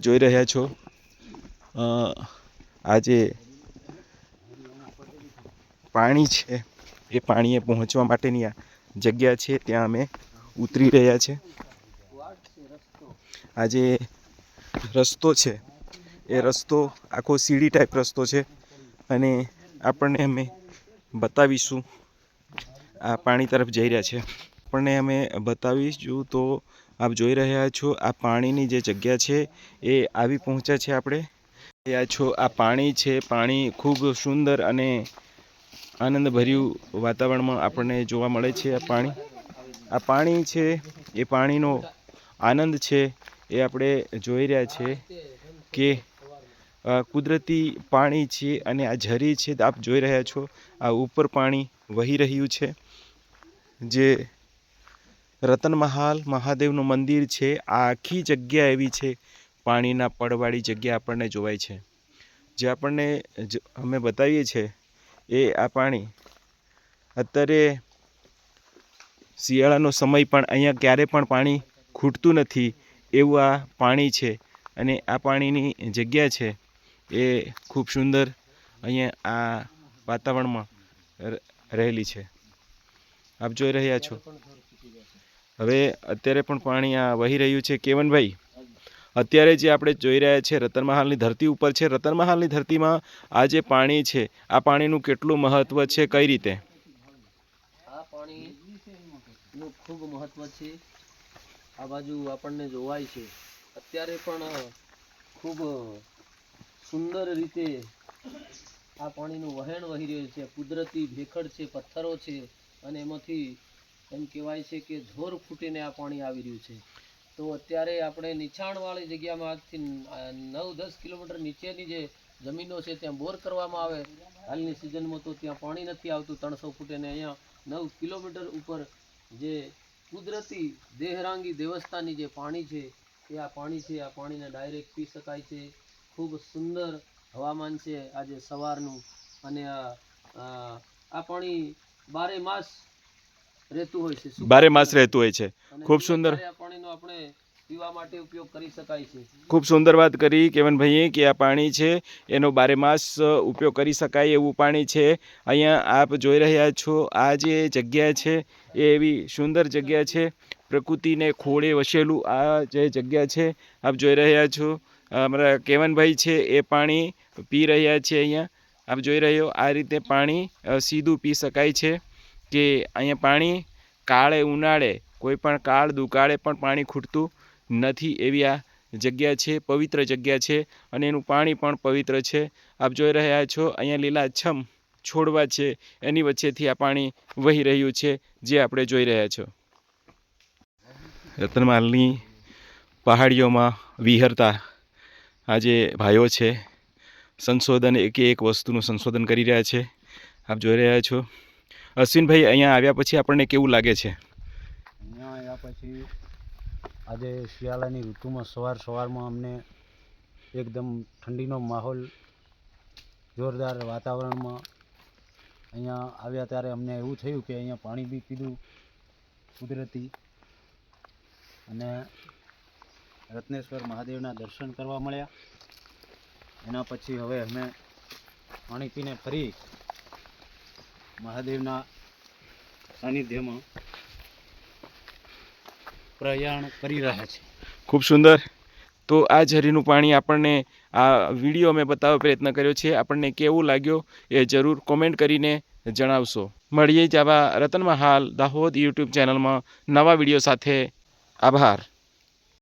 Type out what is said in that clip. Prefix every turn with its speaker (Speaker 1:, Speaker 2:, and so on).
Speaker 1: જોઈ રહ્યા છો. આજે પાણી છે. એ પાણીએ પહોંચવા માટેની આ જગ્યા છે. ત્યાં અમે ઉતરી રહ્યા છે. આ જે રસ્તો છે. એ રસ્તો આખો સીડી ટાઈપ રસ્તો છે. અને આપણને અમે બતાવીશું આ પાણી તરફ જઈ રહ્યા છે. આપણને અમે બતાવીશું. તો આપ જોઈ રહ્યા છો, આ પાણીની જે જગ્યા છે, એ આવી પહોંચ્યા છે આપણે. રહ્યા છો, આ પાણી છે, પાણી ખૂબ સુંદર અને આનંદભર્યું વાતાવરણમાં આપણને જોવા મળે છે આ પાણી. આ પાણી છે, એ પાણીનો આનંદ છે, એ આપણે જોઈ રહ્યા છે કે કુદરતી પાણી છે અને આ ઝરી છે. આપ જોઈ રહ્યા છો, આ ઉપર પાણી વહી રહ્યું છે, જે રતનમહાલ મહાદેવનું મંદિર છે. આ આખી જગ્યા એવી છે, પાણીના પડવાળી જગ્યા આપણને જોવાય છે. જે આપણને અમે બતાવીએ છીએ એ આ પાણી. અત્યારે શિયાળાનો સમય પણ અહીંયા ક્યારે પણ પાણી ખૂટતું નથી એવું આ પાણી છે અને આ પાણીની જગ્યા છે એ ખૂબ સુંદર અહીંયા આ વાતાવરણમાં રહેલી છે. આપ જોઈ રહ્યા છો. હવે અત્યારે પણ પાણી આ વહી રહ્યું છે. કેવનભાઈ, અત્યારે જે આપણે જોઈ રહ્યા છે રતનમહાલની ધરતી ઉપર છે. રતનમહાલની ધરતીમાં આ જે પાણી છે, આ પાણીનું કેટલું મહત્વ છે, કઈ રીતે?
Speaker 2: આ પાણીનું ખૂબ મહત્વ છે. આ બાજુ આપણને જોવાય છે. અત્યારે પણ ખૂબ સુંદર રીતે આ પાણીનું વહેણ વહી રહ્યું છે. કુદરતી ભેખડ છે, પથ્થરો છે અને એમાંથી એમ કહેવાય છે કે ધોર ફૂટીને આ પાણી આવી રહ્યું છે. તો અત્યારે આપણે નીચાણવાળી જગ્યામાં આજથી નવ દસ કિલોમીટર નીચેની જે જમીનો છે ત્યાં બોર કરવામાં આવે. હાલની સિઝનમાં તો ત્યાં પાણી નથી આવતું ત્રણસો ફૂટે ને અહીંયા નવ કિલોમીટર ઉપર જે કુદરતી દેહરાંગી દેવસ્થાની જે પાણી છે, એ આ પાણી છે, આ પાણીને ડાયરેક્ટ પી શકાય છે. ખૂબ સુંદર હવામાન છે આજે સવારનું. અને આ પાણી બારે માસ રહેતું હોય છે
Speaker 1: બારે માસ રહેતું હોય છે. ખૂબ સુંદર.
Speaker 2: પાણીનો આપણે પીવા માટે ઉપયોગ કરી શકાય છે.
Speaker 1: ખૂબ સુંદર વાત કરી કેવનભાઈએ કે આ પાણી છે એનો બારે માસ ઉપયોગ કરી શકાય એવું પાણી છે. અહીંયા આપ જોઈ રહ્યા છો આ જે જગ્યા છે એ એવી સુંદર જગ્યા છે. પ્રકૃતિને ખોળે વસેલું આ જે જગ્યા છે આપ જોઈ રહ્યા છો. અમારા કેવનભાઈ છે એ પાણી પી રહ્યા છે અહીંયા. આપ જોઈ રહ્યો આ રીતે પાણી સીધું પી શકાય છે. કે અહીંયા પાણી કાળે ઉનાળે, કોઈ પણ કાળ દુકાળે પણ પાણી ખૂટતું નથી એવી આ જગ્યા છે, પવિત્ર જગ્યા છે અને એનું પાણી પણ પવિત્ર છે. આપ જોઈ રહ્યા છો, અહીંયા લીલાછમ છોડવા છે, એની વચ્ચેથી આ પાણી વહી રહ્યું છે, જે આપણે જોઈ રહ્યા છો. રતનમાલની પહાડીઓમાં વિહરતા આ જે ભાઈઓ છે, સંશોધન એકે એક વસ્તુનું સંશોધન કરી રહ્યા છે. આપ જોઈ રહ્યા છો અશ્વિનભાઈ, અહીંયા આવ્યા પછી આપણને કેવું લાગે છે?
Speaker 3: અહીંયા આવ્યા પછી આજે શિયાળાની ઋતુમાં સવાર સવારમાં અમને એકદમ ઠંડીનો માહોલ, જોરદાર વાતાવરણમાં અહીંયા આવ્યા ત્યારે અમને એવું થયું કે અહીંયા પાણી બી પીધું કુદરતી અને રત્નેશ્વર મહાદેવના દર્શન કરવા મળ્યા. એના પછી હવે અમે પાણી પીને ફરી મહાદેવના સાનિધ્યમાં પ્રયાણ કરી રહ્યા છે.
Speaker 1: ખૂબ સુંદર. તો આ ઝરીનું પાણી આપણને આ વીડિયો મેં બતાવવા પ્રયત્ન કર્યો છે. આપણને કેવું લાગ્યો એ જરૂર કોમેન્ટ કરીને જણાવશો. મળીએ જ આવા રતન મહાલ દાહોદ યુટ્યુબ ચેનલમાં નવા વીડિયો સાથે. આભાર.